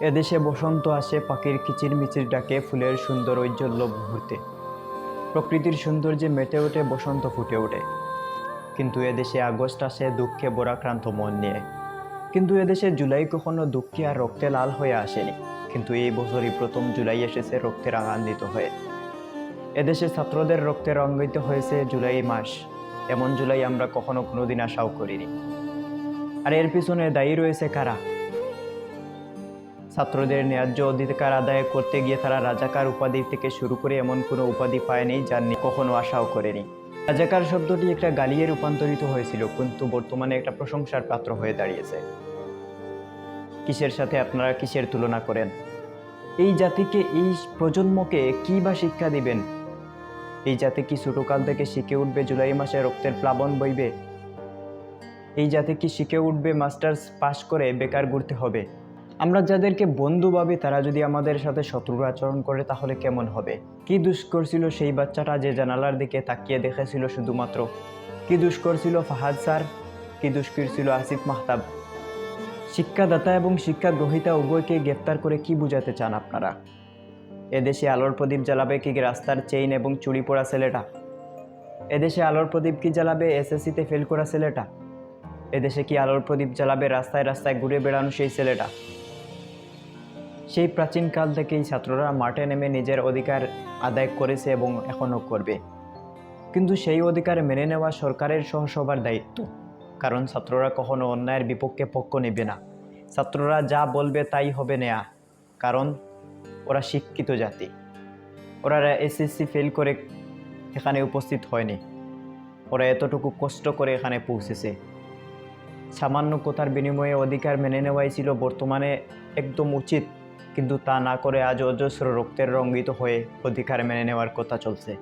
এদেশে বসন্ত আসে পাখির কিচিরমিচির ডাকে ফুলের সুন্দর ঐজ্জ্বল্য মুহূর্তে। প্রকৃতির সৌন্দর্যে মেতে ওঠে বসন্ত ফুটে ওঠে। কিন্তু এদেশে আগস্ট আসে দুঃখে বোরাক্রান্ত মন নিয়ে। কিন্তু এদেশে জুলাই কখনো দুঃখে আর রক্তে লাল হয়ে আসেনি। কিন্তু এই বছরই প্রথম জুলাই এসেছে রক্তে রাঙান্বিত হয়ে। এদেশে ছাত্রদের রক্তে রঙ্গিত হয়েছে জুলাই মাস। এমন জুলাই আমরা কখনো কোনোদিন আশাও করিনি। আর এর পিছনে দায়ী রয়েছে কারা? ছাত্রদের ন্যায্য অধিকার আদায় করতে গিয়ে তারা রাজাকার উপাধি থেকে শুরু করে এমন কোনো উপাধি পায়নি যার কখনো আশাও করেনি। রাজাকার শব্দটি একটা গালিয়ে রূপান্তরিত হয়েছিল, কিন্তু বর্তমানে একটা প্রশংসার পাত্র হয়ে দাঁড়িয়েছে। কিসের সাথে আপনারা কিসের তুলনা করেন? এই জাতিকে, এই প্রজন্মকে কি বা শিক্ষা দিবেন? এই জাতি কি ছোটকাল থেকে শিখে উঠবে, জুলাই মাসে রক্তের প্লাবন বইবে? এই জাতি কি শিখে উঠবে, মাস্টার্স পাশ করে বেকার ঘুরতে হবে? আমরা যাদেরকে বন্ধু ভাবি, তারা যদি আমাদের সাথে শত্রুর আচরণ করে, তাহলে কেমন হবে? কি দুষ্কর ছিল সেই বাচ্চাটা যে জানালার দিকে তাকিয়ে দেখেছিল শুধুমাত্র? কি দুষ্কর ছিল ফাহাদ স্যার? কি দুষ্কর ছিল আসিফ মাহতাব? শিক্ষাদাতা এবং শিক্ষা গ্রহিতা উভয়কে গ্রেপ্তার করে কি বুঝাতে চান আপনারা? এদেশে আলোর প্রদীপ জ্বালাবে কি রাস্তার চেইন এবং চুরি পড়া ছেলেটা? এদেশে আলোর প্রদীপ কি জ্বালাবে এসএসসিতে ফেল করা ছেলেটা? এদেশে কি আলোর প্রদীপ জ্বালাবে রাস্তায় রাস্তায় ঘুরে বেড়ানো সেই ছেলেটা? সেই প্রাচীনকাল থেকেই ছাত্ররা মাঠে নেমে নিজের অধিকার আদায় করেছে এবং এখনও করবে। কিন্তু সেই অধিকার মেনে নেওয়া সরকারের সহ সবার দায়িত্ব। কারণ ছাত্ররা কখনো অন্যায়ের বিপক্ষে পক্ষ নেবে না। ছাত্ররা যা বলবে তাই হবে নেয়া। কারণ ওরা শিক্ষিত জাতি। ওরা এসএসসি ফেল করে এখানে উপস্থিত হয়নি। ওরা এতটুকু কষ্ট করে এখানে পৌঁছেছে। সামান্য কথার বিনিময়ে অধিকার মেনে নেওয়াই ছিল বর্তমানে একদম উচিত। কিন্তু তা না করে আজ অজস্র রক্তের রঙ্গিত হয়ে অধিকার মেনে নেওয়ার কথা চলছে।